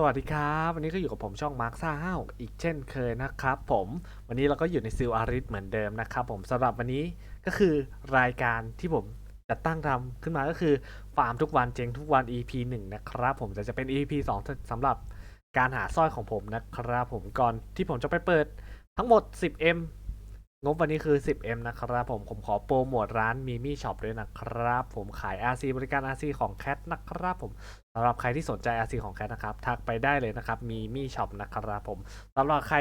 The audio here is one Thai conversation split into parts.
สวัสดีครับวันนี้ก็อยู่กับผมช่องมาร์คซ่าห้าอีกเช่นเคยนะครับผมวันนี้เราก็อยู่ในซิลอาริสเหมือนเดิมนะครับผมสำหรับวันนี้ก็คือรายการที่ผมจะตั้งทำขึ้นมาก็คือฟาร์มทุกวันเจงทุกวัน EP 1 นะครับผมแต่จะเป็น EP 2สำหรับการหาสร้อยของผมนะครับผมก่อนที่ผมจะไปเปิดทั้งหมด 10M งบวันนี้คือ 10M นะครับผม ผมขอโปรโมทร้านมีมี่ช็อปด้วยนะครับ ผมขาย RC บริการ RC ของแคทนะครับผมสำหรับใครที่สนใจ RC ของแคทนะครับ ทักไปได้เลยนะครับมีมี่ช็อปนะครับผมสำหรับใคร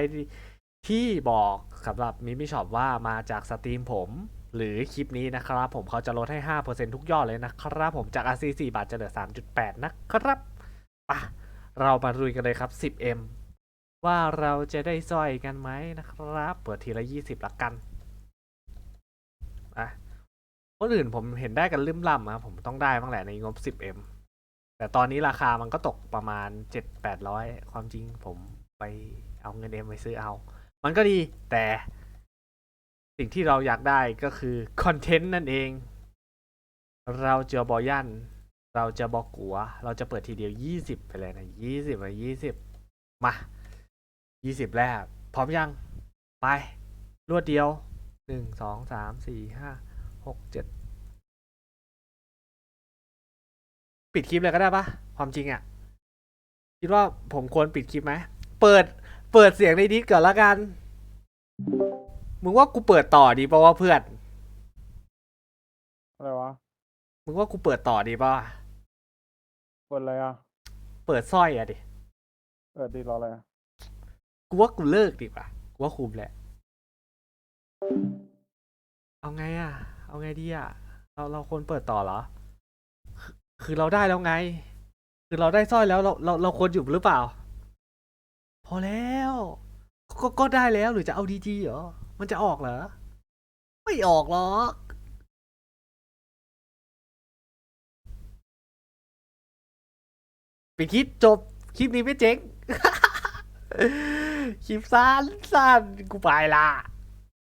ที่บอกสำหรับมีมี่ช็อปว่ามาจากสตรีมผมหรือคลิปนี้นะครับผมเขาจะลดให้ 5%ทุกยอดเลยนะครับผมจาก RC 4บาทจะเหลือ 3.8 นะครับปะเรามาลุยกันเลยครับ 10M ว่าเราจะได้สร้อยกันไหมนะครับ เปิดทีละ20ละกันอะคนอื่นผมเห็นได้กันลืมล่ำครับผมต้องได้บ้างแหละในงบ 10M แต่ตอนนี้ราคามันก็ตกประมาณเจ็ดแปดร้อยความจริงผมไปเอาเงินเอ็มไปซื้อเอา มันก็ดีแต่สิ่งที่เราอยากได้ก็คือคอนเทนต์นั่นเอง เราจะบอยันเราจะบอกลัว เราจะเปิดทีเดียวยี่สิบไปเลยนะยี่สิบมายี่สิบมา ยี่สิบแรกพร้อมยัง ไป รวดเดียวหนึ่งสองสามสี่ห้าหกเจ็ดปิดคลิปเลยก็ได้ปะความจริงอะ่ะ คิดว่าผมควรปิดคลิปไหม เปิดเปิดเสียงในดิสก่อนละกัน มึงว่ากูเปิดต่อดีป่าวะเพื่อน อะไรวะ มึงว่ากูเปิดต่อดีป่าวะเปิดอะไรอะ เปิดสร้อยอะดิ เปิดดีรออะไรอะ กูว่ากูเลิกดีป่ะกูว่าคุมแหละ เอาไงอะเอาไงดีอะเราเราควรเปิดต่อเหรอ คือเราได้แล้วไง คือเราได้สร้อยแล้วเราเราเราควรหยุดหรือเปล่า พอแล้ว ก็ก็ได้แล้วหรือจะเอาดีจีเหรอ มันจะออกเหรอ ไม่ออกหรอกไปคิดจบ คลิปนี้ไม่เจ๊ง คลิปสั้นสั้นกูไปละ